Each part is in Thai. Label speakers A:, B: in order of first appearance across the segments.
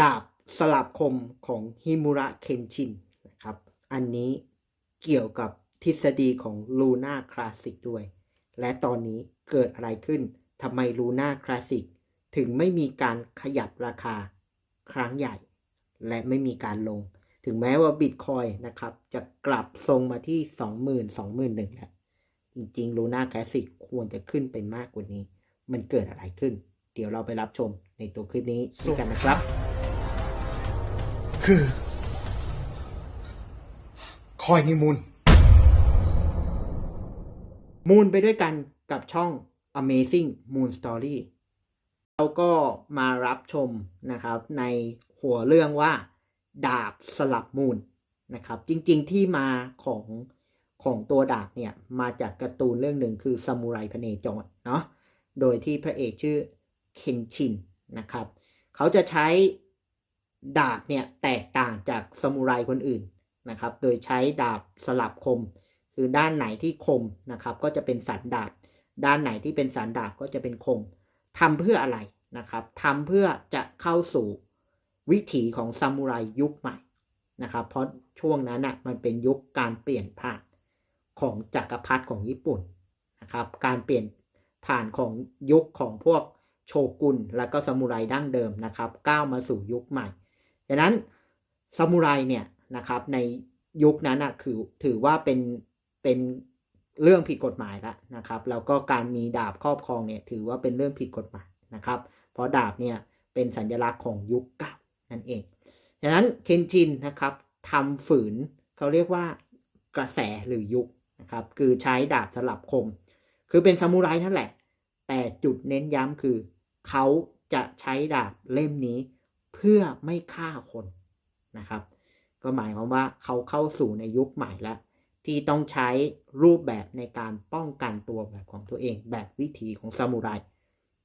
A: ดาบสลับคมของฮิมุระเคนชินนะครับ อันนี้เกี่ยวกับทฤษฎีของลูน่าคลาสสิกด้วย และตอนนี้เกิดอะไรขึ้นทำไมลูน่าคลาสสิกถึงไม่มีการขยับราคาครั้งใหญ่ และไม่มีการลง ถึงแม้ว่าบิตคอยนะครับ จะกลับทรงมาที่ 20,000 21,000แล้วจริงๆลูน่าคลาสสิกควรจะขึ้นไปมากกว่านี้ มันเกิดอะไรขึ้น เดี๋ยวเราไปรับชมในตัวคลิปนี้ด้วยกันนะครับ
B: คือ คอยนิมูล
A: มูนไปด้วยกันกับช่อง Amazing Moon Story เราก็มารับชมนะครับในหัวเรื่องว่า ดาบสลับมูนนะครับ จริงๆที่มาของของตัวดาบเนี่ย มาจากการ์ตูนเรื่องหนึ่งคือซามูไรพเนจรเนาะโดยที่พระเอกชื่อเคนชินนะครับ เขาจะใช้ ดาบเนี่ยแตกต่างจากซามูไรคนอื่นนะครับ โดยใช้ดาบสลับคม คือด้านไหนที่คมนะครับ ก็จะเป็นสันดาบ ด้านไหนที่เป็นสันดาบก็จะเป็นคมทำเพื่ออะไรนะครับทำเพื่อจะเข้าสู่วิถีของซามูไรยุคใหม่นะครับ เพราะช่วงนั้นน่ะมันเป็นยุคการเปลี่ยนผ่านของจักรพรรดิของญี่ปุ่นนะครับ การเปลี่ยนผ่านของยุคของพวกโชกุนและก็ซามูไรดั้งเดิมนะครับ ก้าวมาสู่ยุคใหม่ ดังนั้นซามูไรเนี่ยนะครับในยุคนั้นอะคือถือว่าเป็นเป็นเรื่องผิดกฎหมายล้วนะครับ แล้วก็การมีดาบครอบครองเนี่ยถือว่าเป็นเรื่องผิดกฎหมายนะครับ เพราะดาบเนี่ยเป็นสัญลักษณ์ของยุคเก่านั่นเองดังนั้นเคนจินนะครับทำฝืนเขาเรียกว่ากระแสหรือยุคนะครับ คือใช้ดาบสลับคม คือเป็นซามูไรนั่นแหละ แต่จุดเน้นย้ำคือเขาจะใช้ดาบเล่มนี้ เพื่อไม่ฆ่าคนนะครับ ก็หมายความว่าเขาเข้าสู่ในยุคใหม่แล้วที่ต้องใช้รูปแบบในการป้องกันตัวแบบของตัวเองแบบวิถีของซามูไร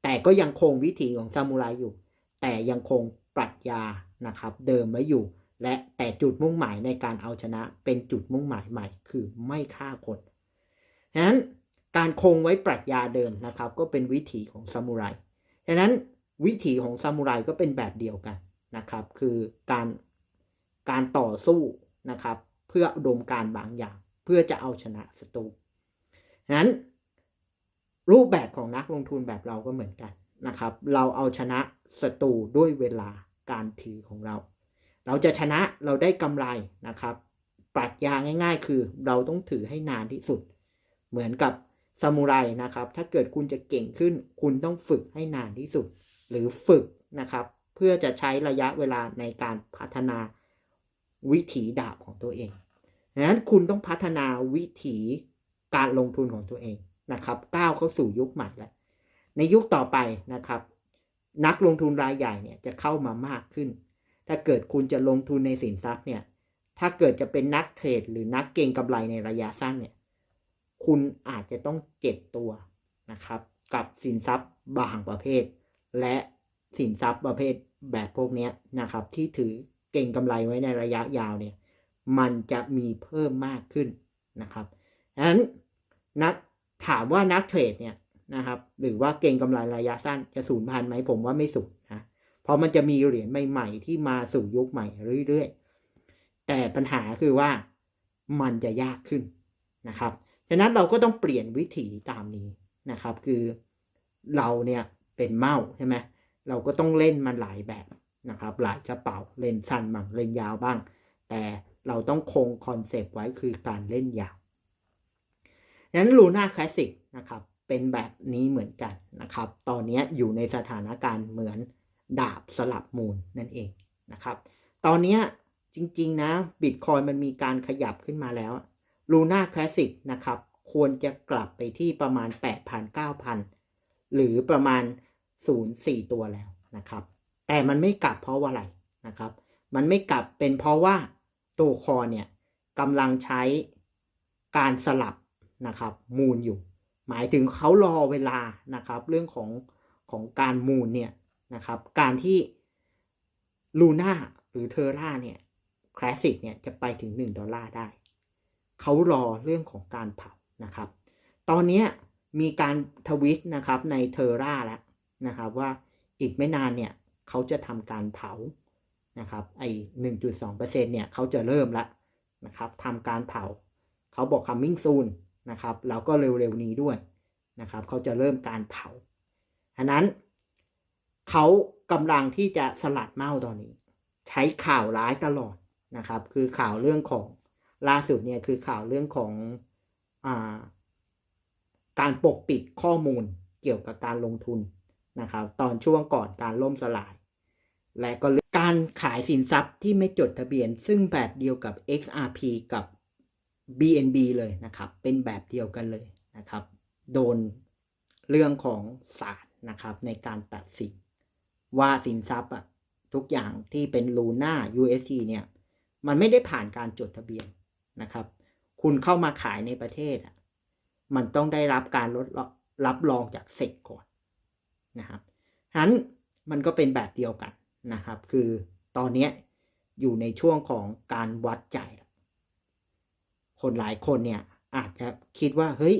A: แต่ก็ยังคงวิถีของซามูไรอยู่ แต่ยังคงปรัชญานะครับ เดิมไว้อยู่ และแต่จุดมุ่งหมายในการเอาชนะเป็นจุดมุ่งหมายใหม่ คือไม่ฆ่าคนฉะนั้นการคงไว้ปรัชญาเดิมนะครับ ก็เป็นวิถีของซามูไร ฉะนั้น วิถีของซามูไรก็เป็นแบบเดียวกันนะครับ คือการการต่อสู้นะครับ เพื่ออุดมการบางอย่าง เพื่อจะเอาชนะศัตรูนั้นรูปแบบของนักลงทุนแบบเราก็เหมือนกันนะครับ เราเอาชนะศัตรูด้วยเวลาการถือของเรา เราจะชนะเราได้กำไรนะครับ ปรัชญาง่าย ๆ คือเราต้องถือให้นานที่สุด เหมือนกับซามูไรนะครับ ถ้าเกิดคุณจะเก่งขึ้น คุณต้องฝึกให้นานที่สุด หรือฝึกนะครับ เพื่อจะใช้ระยะเวลาในการพัฒนาวิถีดาบของตัวเองดังนั้นคุณต้องพัฒนาวิถีการลงทุนของตัวเองนะครับ ก้าวเข้าสู่ยุคใหม่แล้วในยุคต่อไปนะครับ นักลงทุนรายใหญ่เนี่ยจะเข้ามามากขึ้น ถ้าเกิดคุณจะลงทุนในสินทรัพย์เนี่ยถ้าเกิดจะเป็นนักเทรดหรือนักเก็งกำไรในระยะสั้นเนี่ยคุณอาจจะต้องเจ็บตัวนะครับ กับสินทรัพย์บางประเภท และสินทรัพย์ประเภทแบบพวกนี้นะครับ ที่ถือเก่งกำไรไว้ในระยะยาวเนี่ยมันจะมีเพิ่มมากขึ้นนะครับดังนั้นนักถามว่านักเทรดเนี่ยนะครับ หรือว่าเก่งกำไรระยะสั้นจะสูญพันธุ์ไหมผมว่าไม่สูญนะเพราะมันจะมีเหรียญใหม่ ๆ ที่มาสู่ยุคใหม่เรื่อยๆ แต่ปัญหาคือว่ามันจะยากขึ้นนะครับฉะนั้นเราก็ต้องเปลี่ยนวิถีตามนี้นะครับ คือเราเนี่ย เป็นเมาใช่ไหมเราก็ต้องเล่นมันหลายแบบนะครับ หลายกระเป๋าเล่นสั้นบ้างเล่นยาวบ้าง แต่เราต้องคงคอนเซปต์ไว้คือการเล่นยาวนั้นลูน่าคลาสสิกนะครับเป็นแบบนี้เหมือนกันนะครับ ตอนนี้อยู่ในสถานการณ์เหมือนดาบสลับมูลนั่นเองนะครับ ตอนนี้จริงๆนะบิตคอยมันมีการขยับขึ้นมาแล้วลูน่าคลาสสิกนะครับ ควรจะกลับไปที่ประมาณ 8,000 9,000 หรือประมาณ 0.4 ตัวแล้วนะครับ แต่มันไม่กลับเพราะว่าอะไรนะครับ มันไม่กลับเป็นเพราะว่าตัวคอเนี่ยกำลังใช้การสลับนะครับมูลอยู่ หมายถึงเขารอเวลานะครับ เรื่องของของการมูลเนี่ยนะครับ การที่ลูน่าหรือเทอร่าเนี่ยคลาสสิกเนี่ยจะไปถึง 1 ดอลลาร์ได้ เขารอเรื่องของการเผานะครับ ตอนนี้ มีการทวิตนะครับในเทอร่าแล้วนะครับว่าอีกไม่นานเนี่ยเขาจะทำการเผานะครับไอ้หนึ่งจุดสองเปอร์เซ็นเนี่ยเขาจะเริ่มละนะครับทำการเผา เขาบอก coming soon นะครับแล้วก็เร็วๆนี้ด้วยนะครับเขาจะเริ่มการเผาฉะนั้นเขากำลังที่จะสลัดเมาตอนนี้ ใช้ข่าวร้ายตลอดนะครับ คือข่าวเรื่องของล่าสุดเนี่ยคือข่าวเรื่องของอ่า การปกปิดข้อมูลเกี่ยวกับการลงทุนนะครับ ตอนช่วงก่อนการล่มสลาย และก็การขายสินทรัพย์ที่ไม่จดทะเบียน ซึ่งแบบเดียวกับ XRP กับ BNB เลยนะครับ เป็นแบบเดียวกันเลยนะครับ โดนเรื่องของศาลนะครับ ในการตัดสินว่าสินทรัพย์อะทุกอย่างที่เป็น Luna UST เนี่ย มันไม่ได้ผ่านการจดทะเบียนนะครับ คุณเข้ามาขายในประเทศอะ มันต้องได้รับการลดรับรองจากเซกก่อนนะครับฉะนั้นมันก็เป็นแบบเดียวกันนะครับ คือตอนนี้อยู่ในช่วงของการวัดใจ คนหลายคนเนี่ยอาจจะคิดว่าเฮ้ย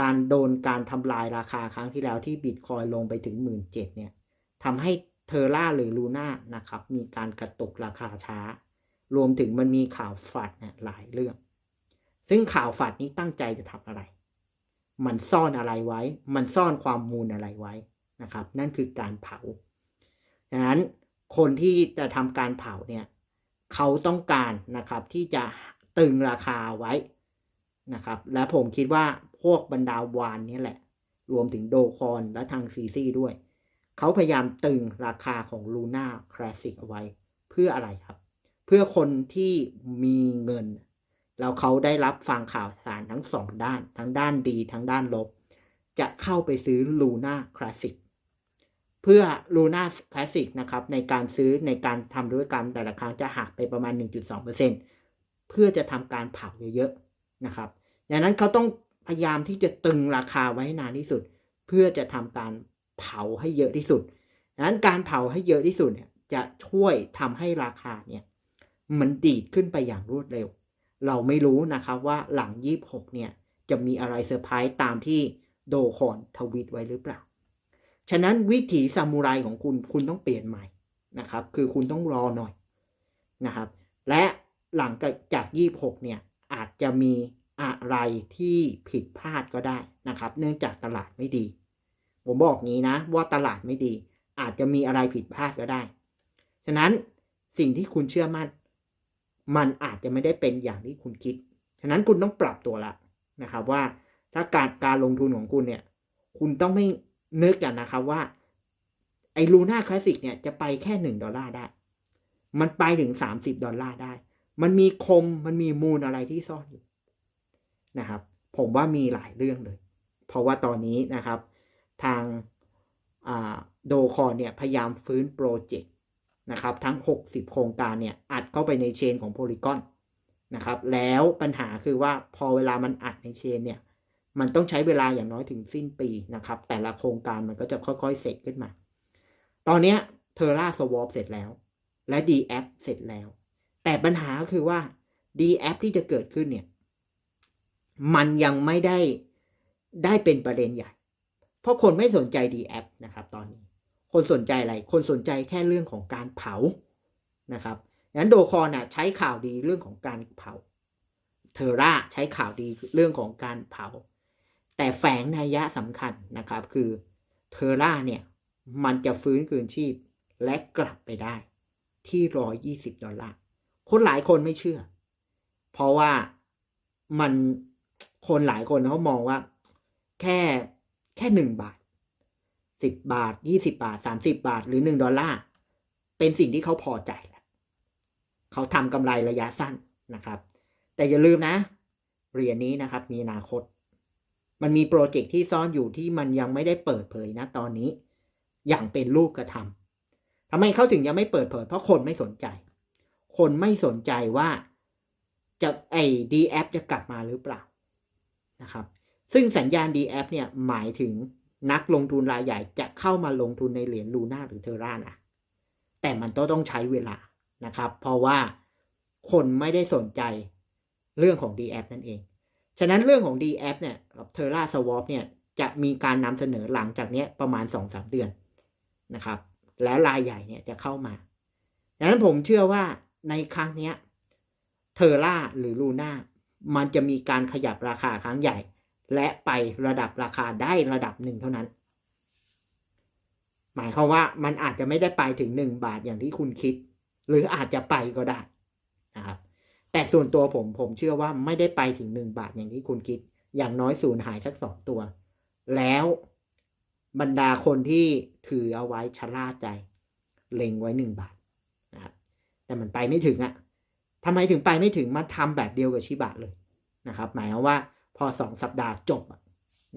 A: การโดนการทำลายราคาครั้งที่แล้วที่บิตคอยลงไปถึงหมื่นเจ็ดเนี่ยทำให้เทอร่าหรือลูน่านะครับ มีการกระตุกราคาช้า รวมถึงมันมีข่าวฝัดเนี่ยหลายเรื่อง ซึ่งข่าวฝัดนี้ตั้งใจจะทำอะไร มันซ่อนอะไรไว้ มันซ่อนความมูลอะไรไว้นะครับ นั่นคือการเผาดังนั้นคนที่จะทำการเผาเนี่ยเขาต้องการนะครับที่จะตึงราคาไว้นะครับ และผมคิดว่าพวกบรรดาวานนี่แหละ รวมถึงโดคอนและทางซีซีด้วย เขาพยายามตึงราคาของลูน่าคลาสสิกเอาไว้ เพื่ออะไรครับ เพื่อคนที่มีเงิน แล้วเขาได้รับฟังข่าวสารทั้งสองด้าน ทั้งด้านดีทั้งด้านลบ จะเข้าไปซื้อลูน่าคลาสสิกเพื่อ Luna Classic นะครับในการซื้อในการทำธุรกรรมแต่ละครั้งจะหักไปประมาณ 1.2%เพื่อจะทำการเผาเยอะๆนะครับดังนั้นเขาต้องพยายามที่จะตึงราคาไว้ให้นานที่สุด เพื่อจะทำการเผาให้เยอะที่สุดดังนั้นการเผาให้เยอะที่สุดเนี่ยจะช่วยทำให้ราคาเนี่ยมันดีดขึ้นไปอย่างรวดเร็ว เราไม่รู้นะครับว่าหลัง 26 เนี่ย จะมีอะไรเซอร์ไพรส์ตามที่โดคอนทวีตไว้หรือเปล่า ฉะนั้นวิถีซามูไรของคุณคุณต้องเปลี่ยนใหม่นะครับ คือคุณต้องรอหน่อยนะครับ และหลังจาก 26 เนี่ย อาจจะมีอะไรที่ผิดพลาดก็ได้นะครับ เนื่องจากตลาดไม่ดี ผมบอกงี้นะว่าตลาดไม่ดี อาจจะมีอะไรผิดพลาดก็ได้ ฉะนั้นสิ่งที่คุณเชื่อมั่น มันอาจจะไม่ได้เป็นอย่างที่คุณคิด ฉะนั้นคุณต้องปรับตัวละนะครับว่าถ้าการการลงทุนของคุณเนี่ย คุณต้องไม่นึกกันนะครับว่า ไอ้ลูน่าคลาสสิกเนี่ยจะไปแค่หนึ่งดอลลาร์ได้ มันไปถึงสามสิบดอลลาร์ได้ มันมีคมมันมีมูลอะไรที่ซ่อนอยู่นะครับ ผมว่ามีหลายเรื่องเลย เพราะว่าตอนนี้นะครับ ทางโดคอนเนี่ยพยายามฟื้นโปรเจกต์ นะครับทั้ง 60 โครงการเนี่ยอัดเข้าไปในเชนของโพลีกอนนะครับแล้วปัญหาคือว่าพอเวลามันอัดในเชนเนี่ยมันต้องใช้เวลาอย่างน้อยถึงสิ้นปีนะครับแต่ละโครงการมันก็จะค่อยๆ เสร็จขึ้นมา ตอนนี้เทอร่าสวอปเสร็จแล้ว และ d แอปเสร็จแล้ว แต่ปัญหาคือว่า d แอปที่จะเกิดขึ้นเนี่ยมันยังไม่ได้ได้เป็นประเด็นใหญ่ เพราะคนไม่สนใจ d แอปนะครับตอนนี้ คนสนใจอะไร คนสนใจแค่เรื่องของการเผานะครับงั้นโดคอนน่ะใช้ข่าวดีเรื่องของการเผา เทอร่าใช้ข่าวดีเรื่องของการเผา แต่แฝงนัยยะสำคัญนะครับคือเทอร่าเนี่ยมันจะฟื้นคืนชีพและกลับไปได้ที่ร้อยยี่สิบดอลลาร์ คนหลายคนไม่เชื่อ เพราะว่ามันคนหลายคนเขามองว่า แค่แค่หนึ่งบาท สิบบาทยี่สิบาทสามสิบาท หรือหนึ่งดอลลาร์เป็นสิ่งที่เขาพอใจแล้วเขาทำกำไรระยะสั้นนะครับ แต่อย่าลืมนะ เหรียญนี้นะครับ มีอนาคต มันมีโปรเจกต์ที่ซ่อนอยู่ที่มันยังไม่ได้เปิดเผยนะตอนนี้ อย่างเป็นรูปกระทำทำไมเขาถึงยังไม่เปิดเผย เพราะคนไม่สนใจ คนไม่สนใจว่าจะไอ้ดีแอจะกลับมาหรือเปล่านะครับ ซึ่งสัญญาณดีแอเนี่ยหมายถึง นักลงทุนรายใหญ่จะเข้ามาลงทุนในเหรียญลูน่าหรือเทอร่านะแต่มันต้องต้องใช้เวลานะครับ เพราะว่าคนไม่ได้สนใจเรื่องของ d แอนั่นเอง ฉะนั้นเรื่องของ d แอเนี่ยกับ Terra Swap เนี่ยจะมีการนำเสนอหลังจากนี้ประมาณ 2-3 เดือนนะครับ แล้วรายใหญ่เนี่ยจะเข้ามาดังนั้นผมเชื่อว่าในครั้งนี้เทอร่าหรือลูน่ามันจะมีการขยับราคาครั้งใหญ่ และไประดับราคาได้ระดับหนึ่งเท่านั้น หมายความว่ามันอาจจะไม่ได้ไปถึงหนึ่งบาทอย่างที่คุณคิด หรืออาจจะไปก็ได้นะครับแต่ส่วนตัวผมผมเชื่อว่าไม่ได้ไปถึงหนึ่งบาทอย่างที่คุณคิด อย่างน้อยสูญหายสักสองตัว แล้วบรรดาคนที่ถือเอาไว้ชะล่าใจ เล็งไว้หนึ่งบาทนะครับแต่มันไปไม่ถึงอะทำไมถึงไปไม่ถึงมาทำแบบเดียวกับชิบะเลยนะครับ หมายความว่า พอสองสัปดาห์จบ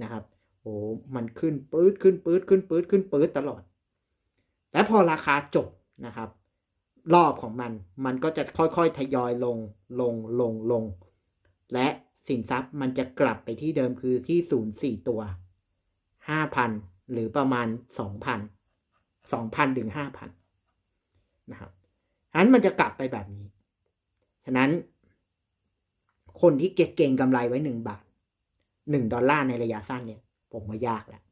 A: นะครับโอ้มันขึ้นปื๊ดขึ้นปื๊ดขึ้นปื๊ดขึ้นปื๊ดตลอด และพอราคาจบนะครับ รอบของมันมันก็จะค่อยๆทยอยลงลงลงลง และสินทรัพย์มันจะกลับไปที่เดิมคือที่ศูนย์สี่ตัวห้าพันหรือประมาณสองพันสองพันถึงห้าพันนะครับฉะนั้นมันจะกลับไปแบบนี้ ฉะนั้น คนที่เก็งกำไรไว้หนึ่งบาท หนึ่งดอลลาร์ในระยะสั้นเนี่ย ผมว่ายากแล้ว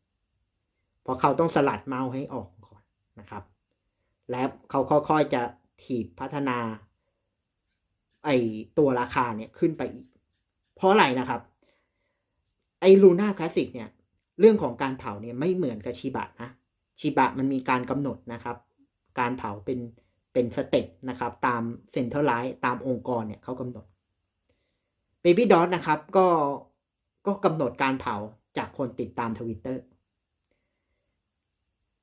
A: เพราะเขาต้องสลัดเมาส์ให้ออกก่อนนะครับ และเขาค่อยๆจะถีบพัฒนา ไอตัวราคาเนี่ยขึ้นไปอีก เพราะอะไรนะครับ ไอลูน่าคลาสสิกเนี่ย เรื่องของการเผาเนี่ยไม่เหมือนกับชิบะนะชิบะมันมีการกำหนดนะครับ การเผาเป็นเป็นสเต็ปนะครับ ตามเซ็นเตอร์ไลท์ตามองค์กรเนี่ยเขากำหนด Baby Dot นะครับก็ ก็กำหนดการเผาจากคนติดตามทวิตเตอร์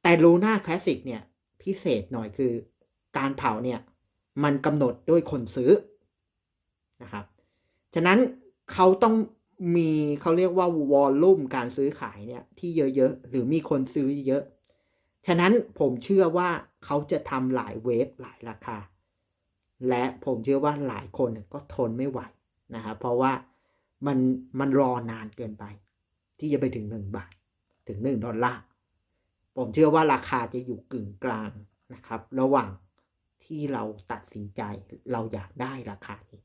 A: แต่ลูน่าคลาสสิกเนี่ยพิเศษหน่อยคือการเผาเนี่ยมันกำหนดด้วยคนซื้อนะครับ ฉะนั้นเขาต้องมีเขาเรียกว่าวอลลุ่มการซื้อขายเนี่ยที่เยอะๆ หรือมีคนซื้อเยอะ ฉะนั้นผมเชื่อว่าเขาจะทำหลายเวฟหลายราคา และผมเชื่อว่าหลายคนก็ทนไม่ไหวนะครับเพราะว่า มันมันรอนานเกินไป ที่จะไปถึงหนึ่งบาท ถึงหนึ่งดอลลาร์ผมเชื่อว่าราคาจะอยู่กึ่งกลางนะครับ ระหว่างที่เราตัดสินใจเราอยากได้ราคานี้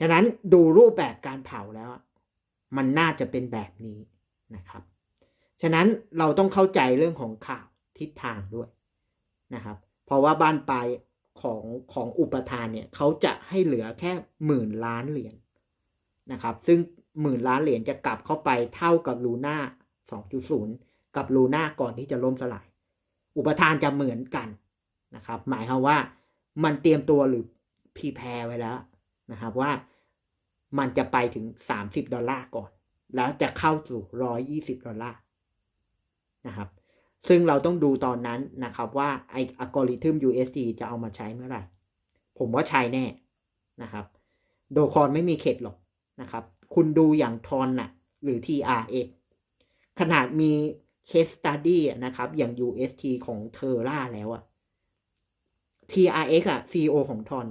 A: ฉะนั้นดูรูปแบบการเผาแล้ว มันน่าจะเป็นแบบนี้นะครับ ฉะนั้นเราต้องเข้าใจเรื่องของข่าวทิศทางด้วยนะครับ เพราะว่าบ้านปลายของของอุปทานเนี่ยเขาจะให้เหลือแค่หมื่นล้านเหรียญ นะครับ ซึ่งหมื่นล้านเหรียญจะกลับเข้าไปเท่ากับลูน่า2.0 กับลูน่าก่อนที่จะล่มสลาย อุปทานจะเหมือนกันนะครับ หมายความว่ามันเตรียมตัวหรือพีแพรไว้แล้วนะครับว่ามันจะไปถึง 30 ดอลลาร์ก่อน แล้วจะเข้าสู่ 120 ดอลลาร์นะครับ ซึ่งเราต้องดูตอนนั้นนะครับว่าไออัลกอริทึม USD จะเอามาใช้เมื่อไหร่ ผมว่าใช้แน่นะครับ โดคอนไม่มีเข็ดหรอก นะครับ คุณดูอย่างทอนน่ะ หรือ TRX ขนาดมี case study อะนะครับ อย่าง UST ของเทอร่าแล้วอะ TRX อะ CEO ของทอน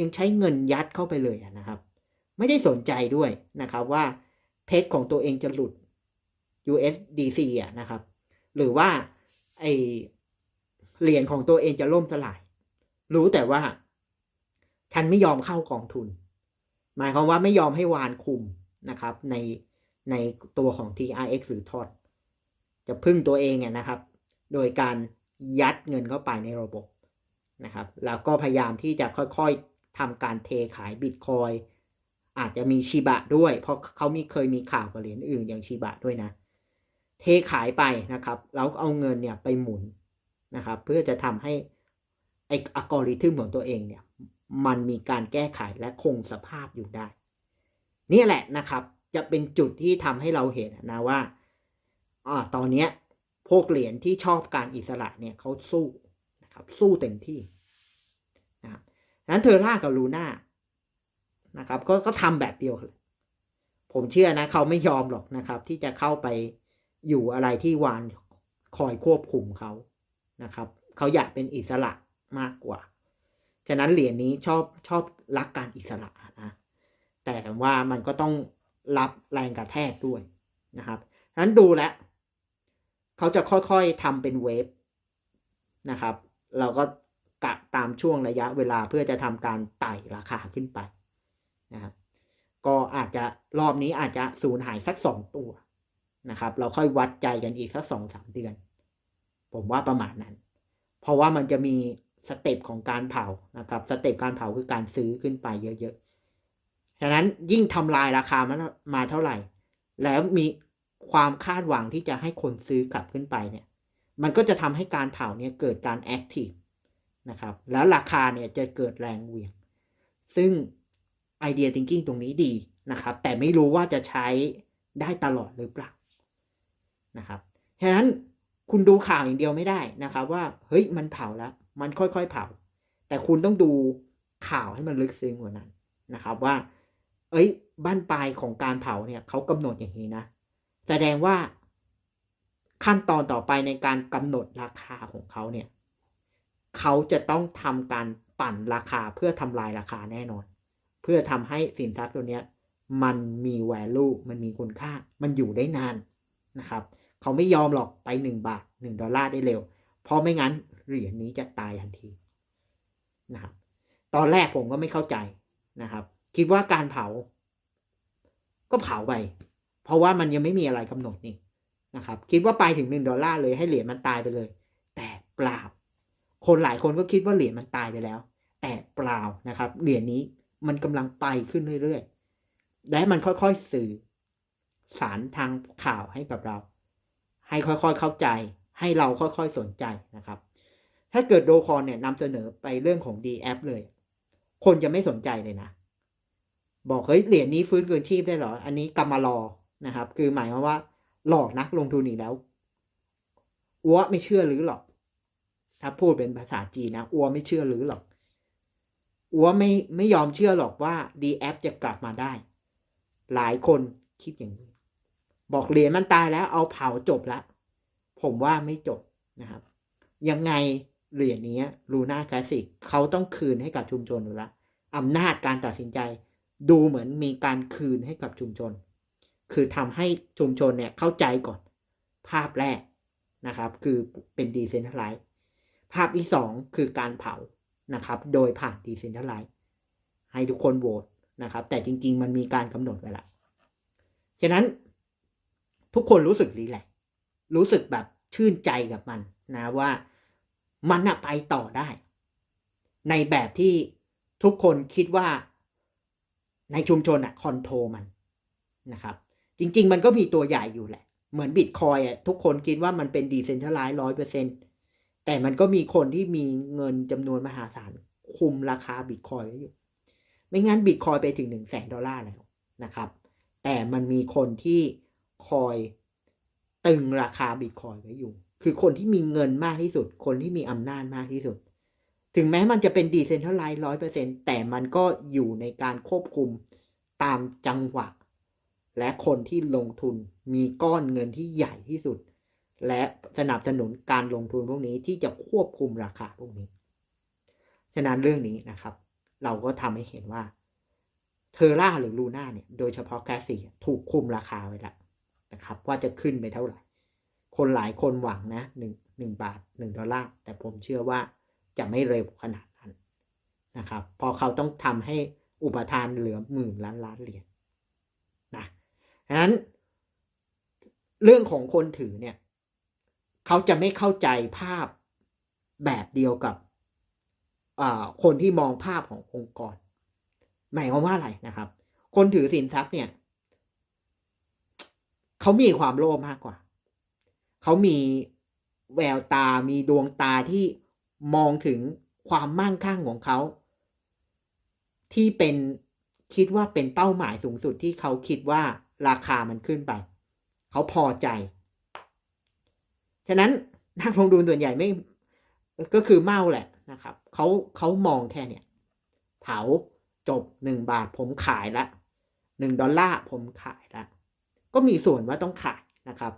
A: ยังใช้เงินยัดเข้าไปเลยนะครับ ไม่ได้สนใจด้วยนะครับว่าเพชของตัวเองจะหลุด USDC อะนะครับ หรือว่าไอเหรียญของตัวเองจะล่มสลาย รู้แต่ว่า ฉันไม่ยอมเข้ากองทุน หมายความว่าไม่ยอมให้วานคุมนะครับในในตัวของ TRX หรือทอดจะพึ่งตัวเองเนี่ยนะครับ โดยการยัดเงินเข้าไปในระบบนะครับแล้วก็พยายามที่จะค่อยๆทำการเทขายบิตคอยอาจจะมีชิบะด้วย เพราะเขามีเคยมีข่าวกับเหรียญอื่นอย่างชิบะด้วยนะ เทขายไปนะครับ แล้วเอาเงินเนี่ยไปหมุนนะครับ เพื่อจะทำให้ไออัลกอริทึมของตัวเองเนี่ย มันมีการแก้ไขและคงสภาพอยู่ได้ นี่แหละนะครับจะเป็นจุดที่ทำให้เราเห็นนะว่าอ่าตอนนี้พวกเหรียญที่ชอบการอิสระเนี่ยเขาสู้นะครับสู้เต็มที่นะครับนั้นเทอร่ากับลูน่านะครับก็ก็ทำแบบเดียวกันผมเชื่อนะเขาไม่ยอมหรอกนะครับ ที่จะเข้าไปอยู่อะไรที่วานคอยควบคุมเขานะครับ เขาอยากเป็นอิสระมากกว่า ฉะนั้นเหรียญนี้ชอบชอบรักการอิสระนะแต่ว่ามันก็ต้องรับแรงกระแทกด้วยนะครับฉะนั้นดูแลวเขาจะค่อยๆทำเป็นเวฟนะครับ เราก็กะตามช่วงระยะเวลาเพื่อจะทำการไต่ราคาขึ้นไปนะครับก็อาจจะรอบนี้อาจจะสูญหายสักสองตัวนะครับ เราค่อยวัดใจกันอีกสักสองสามเดือน ผมว่าประมาณนั้น เพราะว่ามันจะมี สเต็ปของการเผานะครับสเต็ปการเผาคือการซื้อขึ้นไปเยอะๆ ฉะนั้นยิ่งทำลายราคามันมาเท่าไหร่ แล้วมีความคาดหวังที่จะให้คนซื้อกลับขึ้นไปเนี่ยมันก็จะทำให้การเผาเนี่ยเกิดการแอคทีฟนะครับแล้วราคาเนี่ยจะเกิดแรงเหวี่ยง ซึ่งไอเดีย thinking ตรงนี้ดีนะครับแต่ไม่รู้ว่าจะใช้ได้ตลอดหรือเปล่านะครับฉะนั้นคุณดูข่าวอย่างเดียวไม่ได้นะครับ ว่าเฮ้ยมันเผาแล้ว มันค่อยๆเผา แต่คุณต้องดูข่าวให้มันลึกซึ้งกว่านั้นนะครับว่า เอ้ย บ้านปลายของการเผาเนี่ยเขากำหนดอย่างนี้นะ แสดงว่าขั้นตอนต่อไปในการกำหนดราคาของเขาเนี่ยเขาจะต้องทำการปั่นราคาเพื่อทำลายราคาแน่นอน เพื่อทำให้สินทรัพย์ตัวเนี้ยมันมี value มันมีคุณค่า มันอยู่ได้นานนะครับ เขาไม่ยอมหรอกไปหนึ่งบาทหนึ่งดอลลาร์ได้เร็ว เพราะไม่งั้น เหรียญนี้จะตายทันทีนะครับ ตอนแรกผมก็ไม่เข้าใจนะครับ คิดว่าการเผา ก็เผาไป เพราะว่ามันยังไม่มีอะไรกำหนดนี่นะครับ คิดว่าไปถึงหนึ่งดอลลาร์เลยให้เหรียญมันตายไปเลย แต่เปล่า คนหลายคนก็คิดว่าเหรียญมันตายไปแล้ว แต่เปล่านะครับ เหรียญนี้มันกำลังไปขึ้นเรื่อยๆ และมันค่อยๆสื่อสารทางข่าวให้กับเรา ให้ค่อยๆเข้าใจ ให้เราค่อยๆสนใจนะครับ ถ้าเกิดโดคอนเนี่ยนำเสนอไปเรื่องของ D app เลย คนจะไม่สนใจเลยนะ บอกเฮ้ยเหรียญนี้ฟื้นคืนชีพได้หรอ อันนี้กำมารอนะครับ คือหมายความว่า หลอกนักลงทุนอีกแล้วอัวไม่เชื่อหรือหรอก ถ้าพูดเป็นภาษาจีนนะอัวไม่เชื่อหรือหรอกอัวไม่ไม่ยอมเชื่อหรอกว่า D app จะกลับมาได้ หลายคนคิดอย่างนี้ บอกเหรียญมันตายแล้วเอาเผาจบละผมว่าไม่จบนะครับ ยังไง เหรียญนี้ลูน่าคลาสสิกเขาต้องคืนให้กับชุมชนอยู่ละอำนาจการตัดสินใจ ดูเหมือนมีการคืนให้กับชุมชน คือทำให้ชุมชนเนี่ยเข้าใจก่อน ภาพแรกนะครับ คือเป็นดีเซนทัลไลซ์ภาพที่สองคือการเผานะครับ โดยผ่านดีเซนทัลไลซ์ให้ทุกคนโหวตนะครับ แต่จริง ๆ มันมีการกำหนดไว้ละฉะนั้นทุกคนรู้สึกรีแลกรู้สึกแบบชื่นใจกับมันนะว่า มันน่ะไปต่อได้ ในแบบที่ทุกคนคิดว่าในชุมชนอะคอนโทรมันนะครับ จริง ๆ มันก็มีตัวใหญ่อยู่แหละ เหมือนบิตคอยอะทุกคนคิดว่ามันเป็นดีเซนทัลไลซ์ร้อยเปอร์เซ็นแต่มันก็มีคนที่มีเงินจำนวนมหาศาลคุมราคาบิตคอยไว้อยู่ ไม่งั้นบิตคอยไปถึงหนึ่งแสนดอลลาร์แล้วนะครับ แต่มันมีคนที่คอยตึงราคาบิตคอยไว้อยู่ คือคนที่มีเงินมากที่สุด คนที่มีอำนาจมากที่สุด ถึงแม้มันจะเป็นดีเซนทัลไลซ์ร้อยเปอร์เซ็นแต่มันก็อยู่ในการควบคุมตามจังหวะ และคนที่ลงทุนมีก้อนเงินที่ใหญ่ที่สุด และสนับสนุนการลงทุนพวกนี้ที่จะควบคุมราคาพวกนี้ ฉะนั้นเรื่องนี้นะครับ เราก็ทำให้เห็นว่าเทอร่าหรือลูน่าเนี่ย โดยเฉพาะแกสซี่ถูกคุมราคาไว้แล้วนะครับ ว่าจะขึ้นไปเท่าไหร่ คนหลายคนหวังนะหนึ่งหนึ่งบาทหนึ่งดอลลาร์แต่ผมเชื่อว่าจะไม่เร็วขนาดนั้นนะครับ พอเขาต้องทำให้อุปทานเหลือหมื่นล้านล้านเหรียญนะดังนั้น เรื่องของคนถือเนี่ยเขาจะไม่เข้าใจภาพแบบเดียวกับคนที่มองภาพขององค์กร หมายความว่าอะไรนะครับ คนถือสินทรัพย์เนี่ย เขามีความโลภมากกว่า เขามีแววตามีดวงตาที่มองถึงความมั่งคั่งของเขา ที่เป็นคิดว่าเป็นเป้าหมายสูงสุดที่เขาคิดว่าราคามันขึ้นไป เขาพอใจ ฉะนั้นนักลงทุนส่วนใหญ่ไม่ก็คือเมาแหละนะครับเขาเขามองแค่เนี่ย เผาจบหนึ่งบาทผมขายละหนึ่งดอลลาร์ผมขายละก็มีส่วนว่าต้องขายนะครับ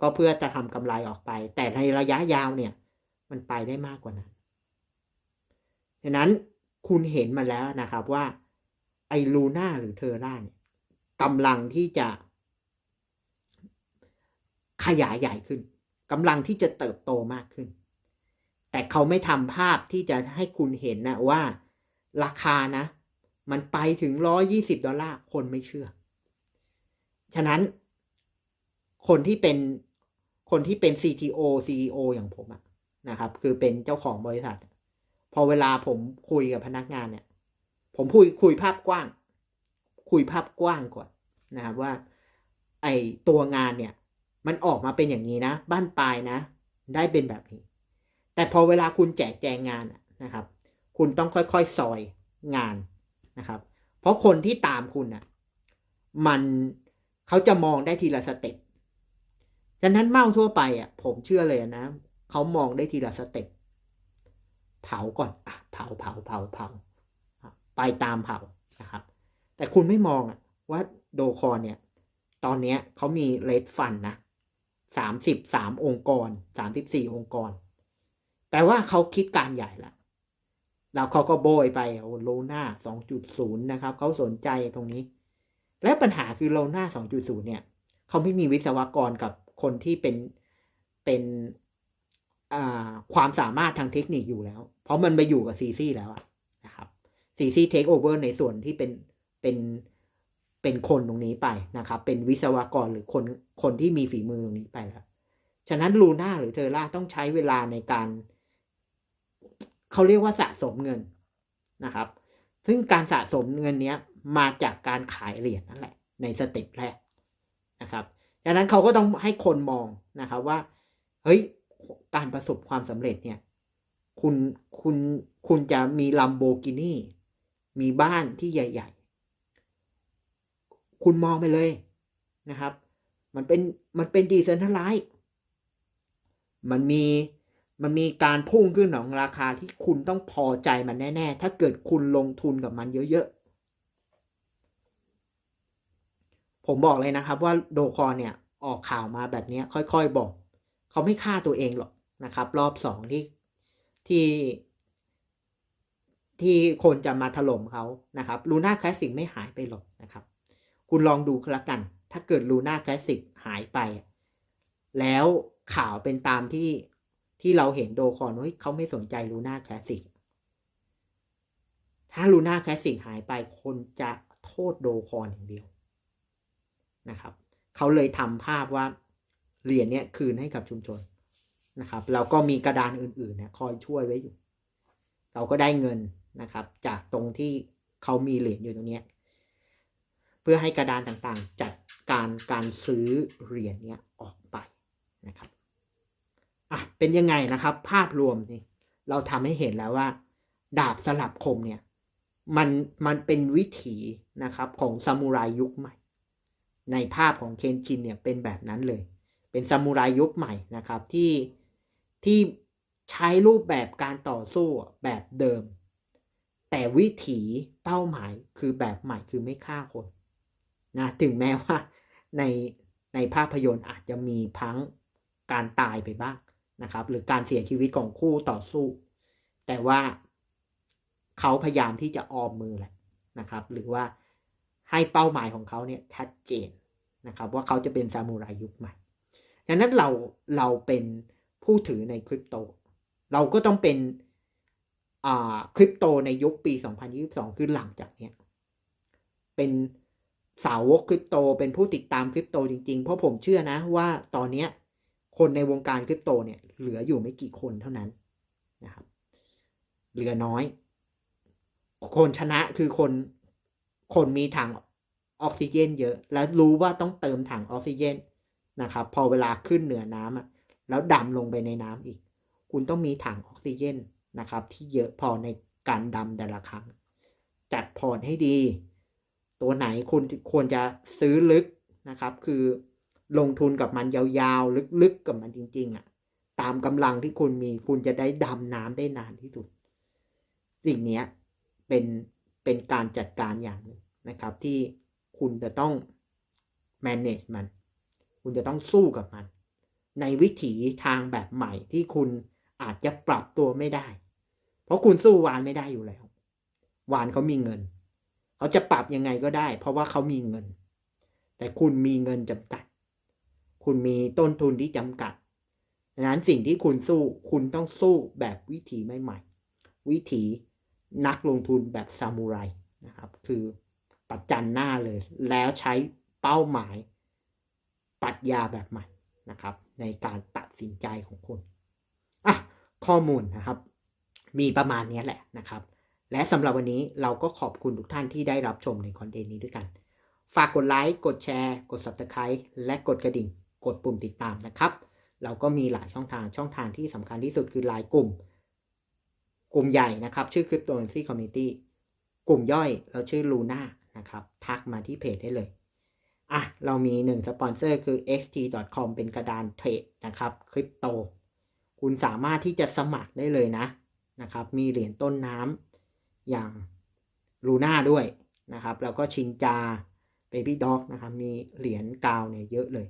A: ก็เพื่อจะทำกำไรออกไป แต่ในระยะยาวเนี่ย มันไปได้มากกว่านั้นฉะนั้นคุณเห็นมาแล้วนะครับว่าไอลูน่าหรือเทอร่าเนี่ยกำลังที่จะ ขยายใหญ่ขึ้นกำลังที่จะเติบโตมากขึ้น แต่เขาไม่ทำภาพที่จะให้คุณเห็นนะว่า ราคานะ มันไปถึงร้อยี่สิบดอลลาร์คนไม่เชื่อ ฉะนั้น คนที่เป็นคนที่เป็น CTO CEO อย่างผมอะนะครับ คือเป็นเจ้าของบริษัท พอเวลาผมคุยกับพนักงานเนี่ย ผมคุยคุยภาพกว้าง คุยภาพกว้างก่อนนะครับว่า ไอตัวงานเนี่ย มันออกมาเป็นอย่างนี้นะ บ้านปลายนะ ได้เป็นแบบนี้ แต่พอเวลาคุณแจกแจงงานนะครับ คุณต้องค่อยๆซอยงานนะครับ เพราะคนที่ตามคุณอะ มันเขาจะมองได้ทีละสเต็ป ฉะนั้นเมาทั่วไปอะ ผมเชื่อเลยนะเขามองได้ทีละสเต็ปเผาก่อนอะเผาเผาเผาเผาไปตามเผานะครับ แต่คุณไม่มองอะว่าโดคอนเนี่ย ตอนเนี้ยเขามีเลดฟันนะสามสิบสามองค์กรสามสิบสี่องค์กรแต่ว่าเขาคิดการใหญ่ละแล้วเขาก็โบยไปโอ้โลน่าสองจุดศูนย์นะครับเขาสนใจตรงนี้ และปัญหาคือโลน่าสองจุดศูนย์เนี่ยเขาไม่มีวิศวกรกับ คนที่เป็นเป็นความสามารถทางเทคนิคอยู่แล้ว เพราะมันไปอยู่กับซีซีแล้วนะครับซีซีเทคโอเวอร์ในส่วนที่เป็นเป็นเป็นคนตรงนี้ไปนะครับ เป็นวิศวกรหรือคนคนที่มีฝีมือตรงนี้ไปแล้ว ฉะนั้นลูน่าหรือเทอร่าต้องใช้เวลาในการ เขาเรียกว่าสะสมเงินนะครับ ซึ่งการสะสมเงินเนี้ยมาจากการขายเหรียญนั่นแหละ ในสเต็ปแรกนะครับ ดังนั้นเขาก็ต้องให้คนมองนะครับว่า เฮ้ย การประสบความสำเร็จเนี่ย คุณคุณคุณจะมีลัมโบกินีมีบ้านที่ใหญ่ ๆ คุณมองไปเลยนะครับ มันเป็นมันเป็นดีเซนทัลไลซ์มันมีมันมีการพุ่งขึ้นของราคาที่คุณต้องพอใจมันแน่ ๆ ถ้าเกิดคุณลงทุนกับมันเยอะ ๆ ผมบอกเลยนะครับว่าโดคอนเนี่ยออกข่าวมาแบบนี้ค่อยๆบอก เขาไม่ฆ่าตัวเองหรอกนะครับ รอบสองที่ที่ที่คนจะมาถล่มเขานะครับลูน่าคลาสสิกไม่หายไปหรอกนะครับ คุณลองดูละกัน ถ้าเกิดลูน่าคลาสสิกหายไป แล้วข่าวเป็นตามที่ที่เราเห็นโดคอนว่าเขาไม่สนใจลูน่าคลาสสิกถ้าลูน่าคลาสสิกหายไปคนจะโทษโดคอนอย่างเดียว นะครับ เขาเลยทำภาพว่าเหรียญเนี้ยคืนให้กับชุมชนนะครับแล้วก็มีกระดานอื่นๆเนี่ยคอยช่วยไว้อยู่ เราก็ได้เงินนะครับ จากตรงที่เขามีเหรียญอยู่ตรงเนี้ยเพื่อให้กระดานต่างๆ จัดการการซื้อเหรียญเนี้ยออกไปนะครับอะเป็นยังไงนะครับ ภาพรวมนี่เราทำให้เห็นแล้วว่า ดาบสลับคมเนี่ยมันมันเป็นวิถีนะครับของซามูไรยุคใหม่ ในภาพของเคนชินเนี่ยเป็นแบบนั้นเลย เป็นซามูไรยุคใหม่นะครับที่ที่ใช้รูปแบบการต่อสู้แบบเดิม แต่วิถีเป้าหมายคือแบบใหม่คือไม่ฆ่าคนนะถึงแม้ว่าในในภาพยนตร์อาจจะมีพังการตายไปบ้างนะครับ หรือการเสียชีวิตของคู่ต่อสู้ แต่ว่าเขาพยายามที่จะออมมือแหละนะครับ หรือว่า ให้เป้าหมายของเขาเนี่ยชัดเจนนะครับว่าเขาจะเป็นซามูไรยุคใหม่ดังนั้นเราเราเป็นผู้ถือในคริปโต เราก็ต้องเป็นคริปโตในยุคปี 2022 คือหลังจากเนี้ยเป็นสาวกคริปโต เป็นผู้ติดตามคริปโตจริงๆ เพราะผมเชื่อนะว่าตอนเนี้ยคนในวงการคริปโตเนี่ยเหลืออยู่ไม่กี่คนเท่านั้นนะครับ เหลือน้อย คนชนะคือคน คนมีถังออกซิเจนเยอะ แล้วรู้ว่าต้องเติมถังออกซิเจนนะครับ พอเวลาขึ้นเหนือน้ำอะแล้วดำลงไปในน้ำอีก คุณต้องมีถังออกซิเจนนะครับ ที่เยอะพอในการดำแต่ละครั้ง จัดพอร์ตให้ดี ตัวไหนคุณควรจะซื้อลึกนะครับ คือลงทุนกับมันยาวๆ ลึกๆ กับมันจริง ๆอะ่ะ ตามกำลังที่คุณมีคุณจะได้ดำน้ำได้นานที่สุด สิ่งนี้เป็น เป็นการจัดการอย่างหนึ่งนะครับ ที่คุณจะต้อง manage มัน คุณจะต้องสู้กับมัน ในวิถีทางแบบใหม่ที่คุณอาจจะปรับตัวไม่ได้ เพราะคุณสู้วานไม่ได้อยู่แล้ว วานเขามีเงิน เขาจะปรับยังไงก็ได้ เพราะว่าเขามีเงิน แต่คุณมีเงินจำกัด คุณมีต้นทุนที่จำกัดดังนั้นสิ่งที่คุณสู้ คุณต้องสู้แบบวิถีใหม่ๆวิถี นักลงทุนแบบซามูไรนะครับ คือปัดจันหน้าเลย แล้วใช้เป้าหมายปรัชญาแบบใหม่นะครับ ในการตัดสินใจของคุณอะข้อมูลนะครับ มีประมาณนี้แหละนะครับ และสำหรับวันนี้เราก็ขอบคุณทุกท่านที่ได้รับชมในคอนเทนต์นี้ด้วยกัน ฝากกดไลค์ กดแชร์ กด Subscribe และกดกระดิ่ง กดปุ่มติดตามนะครับ เราก็มีหลายช่องทางช่องทางที่สำคัญที่สุดคือไลน์กลุ่ม กลุ่มใหญ่นะครับ ชื่อ Cryptocurrency Community กลุ่มย่อยเราชื่อ Luna นะครับ ทักมาที่เพจได้เลย อะ เรามีหนึ่งสปอนเซอร์คือ xt.com เป็นกระดานเทรดนะครับคริปโต คุณสามารถที่จะสมัครได้เลยนะนะครับ มีเหรียญต้นน้ำอย่างลูน่าด้วยนะครับ แล้วก็ชินจา Baby Dog นะครับ มีเหรียญกาวเนี่ยเยอะเลย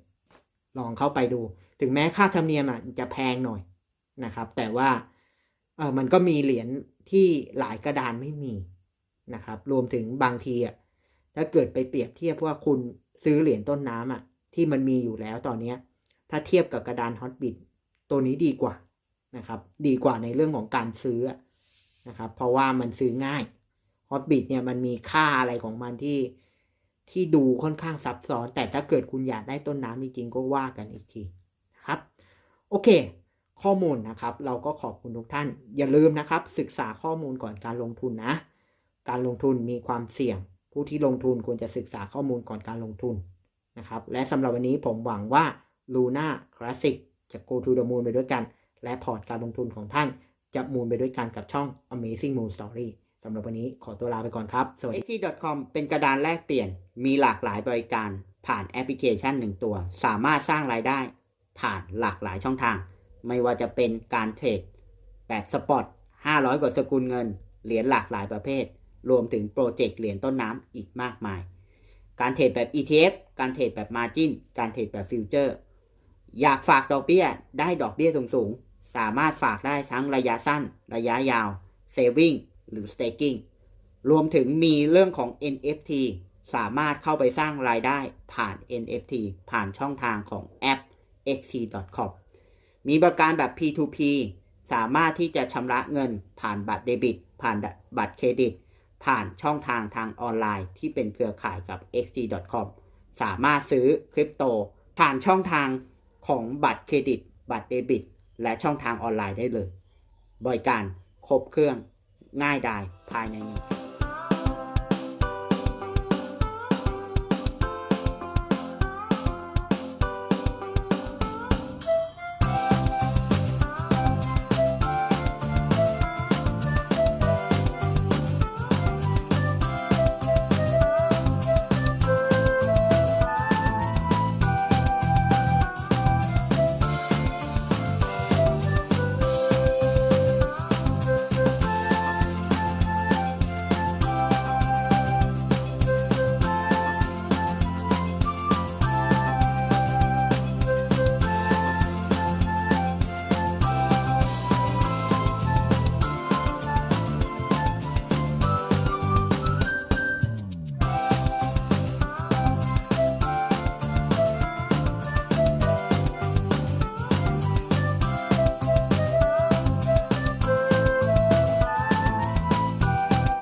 A: ลองเข้าไปดู ถึงแม้ค่าธรรมเนียมอะจะแพงหน่อยนะครับ แต่ว่า เออมันก็มีเหรียญที่หลายกระดานไม่มีนะครับ รวมถึงบางทีอะถ้าเกิดไปเปรียบเทียบว่าคุณซื้อเหรียญต้นน้ำอะ ที่มันมีอยู่แล้วตอนเนี้ย ถ้าเทียบกับกระดานฮอตบิ t ตัวนี้ดีกว่านะครับ ดีกว่าในเรื่องของการซื้อนะครับ เพราะว่ามันซื้อง่ายฮอตบิ t เนี่ยมันมีค่าอะไรของมันที่ที่ดูค่อนข้างซับซ้อน แต่ถ้าเกิดคุณอยากได้ต้นน้ำจริงๆก็ว่ากันอีกทีนะครับ โอเค ข้อมูลนะครับ เราก็ขอบคุณทุกท่าน อย่าลืมนะครับ ศึกษาข้อมูลก่อนการลงทุนนะ การลงทุนมีความเสี่ยง ผู้ที่ลงทุนควรจะศึกษาข้อมูลก่อนการลงทุนนะครับ และสำหรับวันนี้ผมหวังว่า Luna Classic จะ go to the moon ไปด้วยกัน และพอร์ตการลงทุนของท่านจะมูนไปด้วยกันกับช่อง Amazing Moon Story สำหรับวันนี้ขอตัวลาไปก่อนครับ สวัสดี
C: x.com เป็นกระดานแลกเปลี่ยน มีหลากหลายบริการ ผ่านแอปพลิเคชันหนึ่งตัว สามารถสร้างรายได้ ผ่านหลากหลายช่องทาง ไม่ว่าจะเป็นการเทรดแบบสปอต500 กว่าสกุลเงิน เหรียญหลากหลายประเภท รวมถึงโปรเจกต์เหรียญต้นน้ำอีกมากมาย การเทรดแบบ ETF การเทรดแบบ Margin การเทรดแบบฟิวเจอร์อยากฝากดอกเบี้ย ได้ดอกเบี้ยสูงๆ สามารถฝากได้ทั้งระยะสั้น ระยะยาว Saving หรือ Staking รวมถึงมีเรื่องของ NFT สามารถเข้าไปสร้างรายได้ผ่าน NFT ผ่านช่องทางของแอป xt.com มีบริการแบบ P2P สามารถที่จะชำระเงินผ่านบัตรเดบิต ผ่านบัตรเครดิต ผ่านช่องทางทางออนไลน์ที่เป็นเครือข่ายกับ xt.com สามารถซื้อคริปโต ผ่านช่องทางของบัตรเครดิต บัตรเดบิต และช่องทางออนไลน์ได้เลย บริการครบเครื่องง่ายดายภายในนี้